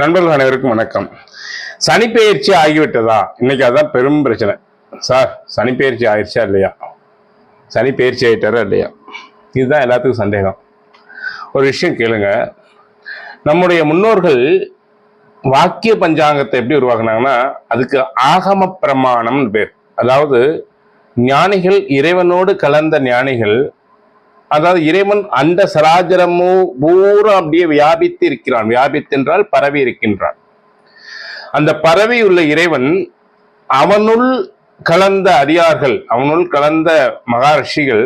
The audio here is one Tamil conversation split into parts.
நண்பர்கள் அனைவருக்கும் வணக்கம். சனிப்பெயர்ச்சி ஆகிவிட்டதா? இன்னைக்கு அதான் பெரும் பிரச்சனை. சார் சனிப்பெயர்ச்சி ஆயிடுச்சா இல்லையா? சனிப்பெயர்ச்சி ஆகிட்டாரா இல்லையா? இதுதான் எல்லாத்துக்கும் சந்தேகம். ஒரு விஷயம் கேளுங்க. நம்முடைய முன்னோர்கள் வாக்கிய பஞ்சாங்கத்தை எப்படி உருவாக்குனாங்கன்னா அதுக்கு ஆகம பிரமாணம்னு பேர். அதாவது ஞானிகள் இறைவனோடு கலந்த ஞானிகள் அதாவது இறைவன் அந்த சராஜரமோ பூரா அப்படியே வியாபித்து இருக்கிறான். வியாபித்து என்றால் பரவி இருக்கின்றான். அந்த பரவி உள்ள இறைவன் அவனுள் கலந்த அடியார்கள் அவனுள் கலந்த மகாரிஷிகள்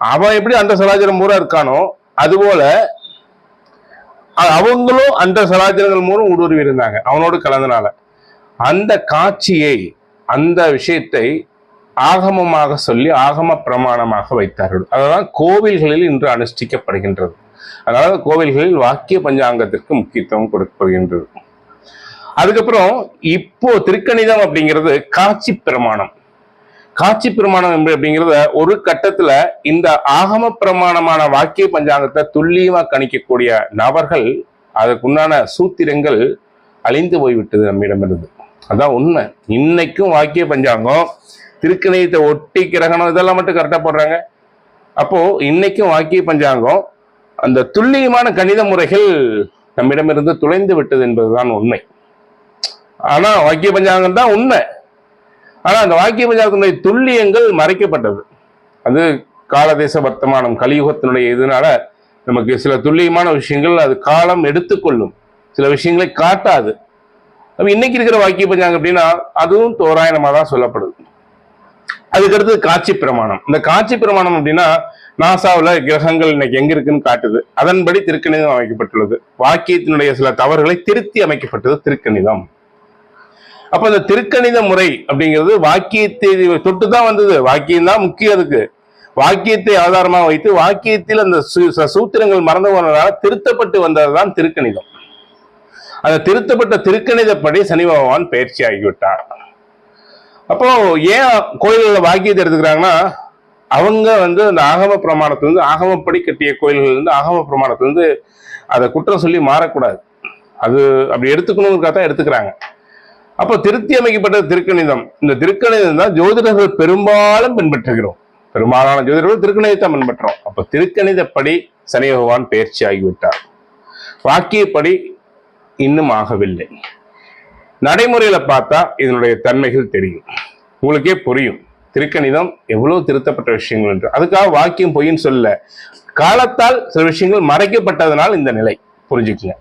அவன் எப்படி அந்த சராஜரம் பூரா இருக்கானோ அதுபோல அவங்களும் அந்த சராஜரங்கள் மூலம் ஊடுருவி இருந்தாங்க அவனோடு கலந்தனால. அந்த காட்சியை அந்த விஷயத்தை ஆகமமாக சொல்லி ஆகம பிரமாணமாக வைத்தார்கள். அதுதான் கோவில்களில் இன்று அனுஷ்டிக்கப்படுகின்றது. அதனால கோவில்களில் வாக்கிய பஞ்சாங்கத்திற்கு முக்கியத்துவம் கொடுக்கப்படுகின்றது. அதுக்கப்புறம் இப்போ திருக்கணிதம் அப்படிங்கிறது காட்சி பிரமாணம். காட்சி பிரமாணம் எப்படி- அப்படிங்கிறத ஒரு கட்டத்துல இந்த ஆகம பிரமாணமான வாக்கிய பஞ்சாங்கத்தை துல்லியமா கணிக்கக்கூடிய நபர்கள் அதற்குண்டான சூத்திரங்கள் அழிந்து போய்விட்டது நம்மிடமிருந்து. அதான் உண்மை. இன்னைக்கும் வாக்கிய பஞ்சாங்கம் திருக்கணியத்தை ஒட்டி கிரகணம் இதெல்லாம் மட்டும் கரெக்டாக போடுறாங்க. அப்போ இன்னைக்கும் வாக்கிய பஞ்சாங்கம் அந்த துல்லியமான கணித முறைகள் நம்மிடமிருந்து துளைந்து விட்டது என்பதுதான் உண்மை. ஆனா வாக்கிய பஞ்சாங்கம் தான் உண்மை. ஆனா அந்த வாக்கிய பஞ்சாங்கத்தினுடைய துல்லியங்கள் மறைக்கப்பட்டது. அது காலதேச வர்த்தமானம் கலியுகத்தினுடைய இதனால நமக்கு சில துல்லியமான விஷயங்கள் அது காலம் எடுத்துக்கொள்ளும். சில விஷயங்களை காட்டாது. அப்ப இன்னைக்கு இருக்கிற வாக்கிய பஞ்சாங்கம் அப்படின்னா அதுவும் தோராயமாக தான் சொல்லப்படுது. அதுக்கடுத்து காட்சி பிரமாணம். இந்த காட்சி பிரமாணம் அப்படின்னா நாசாவில் கிரகங்கள் இன்னைக்கு எங்க இருக்குன்னு காட்டுது. அதன்படி திருக்கணிதம் அமைக்கப்பட்டுள்ளது. வாக்கியத்தினுடைய சில தவறுகளை திருத்தி அமைக்கப்பட்டது திருக்கணிதம். அப்ப இந்த திருக்கணித முறை அப்படிங்கிறது வாக்கியத்தை தொட்டு தான் வந்தது. வாக்கியம் தான் முக்கியம் அதுக்கு. வாக்கியத்தை ஆதாரமாக வைத்து வாக்கியத்தில் அந்த ச- சூத்திரங்கள் மறந்து போனதால திருத்தப்பட்டு வந்ததுதான் திருக்கணிதம். அந்த திருத்தப்பட்ட திருக்கணிதப்படி சனி பகவான் பயிற்சி ஆகிவிட்டார். அப்போ ஏன் கோயில்களில் வாக்கியத்தை எடுத்துக்கிறாங்கன்னா அவங்க வந்து அந்த ஆகம பிரமாணத்திலிருந்து ஆகமப்படி கட்டிய கோயில்கள் வந்து ஆகம பிரமாணத்திலிருந்து அதை குற்றம் சொல்லி மாறக்கூடாது. அது அப்படி எடுத்துக்கணுங்கிறக்காக தான் எடுத்துக்கிறாங்க. அப்போ திருத்தி அமைக்கப்பட்ட திருக்கணிதம் இந்த திருக்கணிதம் தான் ஜோதிடர்கள் பெரும்பாலும் பின்பற்றுகிறோம். பெரும்பாலான ஜோதிடர்கள் திருக்கணிதத்தை பின்பற்றோம் அப்போ திருக்கணிதப்படி சனி பகவான் பயிற்சி ஆகிவிட்டார் வாக்கியப்படி இன்னும் ஆகவில்லை. நடைமுறையில பார்த்தா இதனுடைய தன்மைகள் தெரியும். உங்களுக்கே புரியும். திருக்கணிதம் எவ்வளவு திருத்தப்பட்ட விஷயங்கள் என்று. அதுக்காக வாக்கியம் பொய்ன்னு சொல்ல காலத்தால் சில விஷயங்கள் மறைக்கப்பட்டதனால் இந்த நிலை. புரிஞ்சுக்கங்க.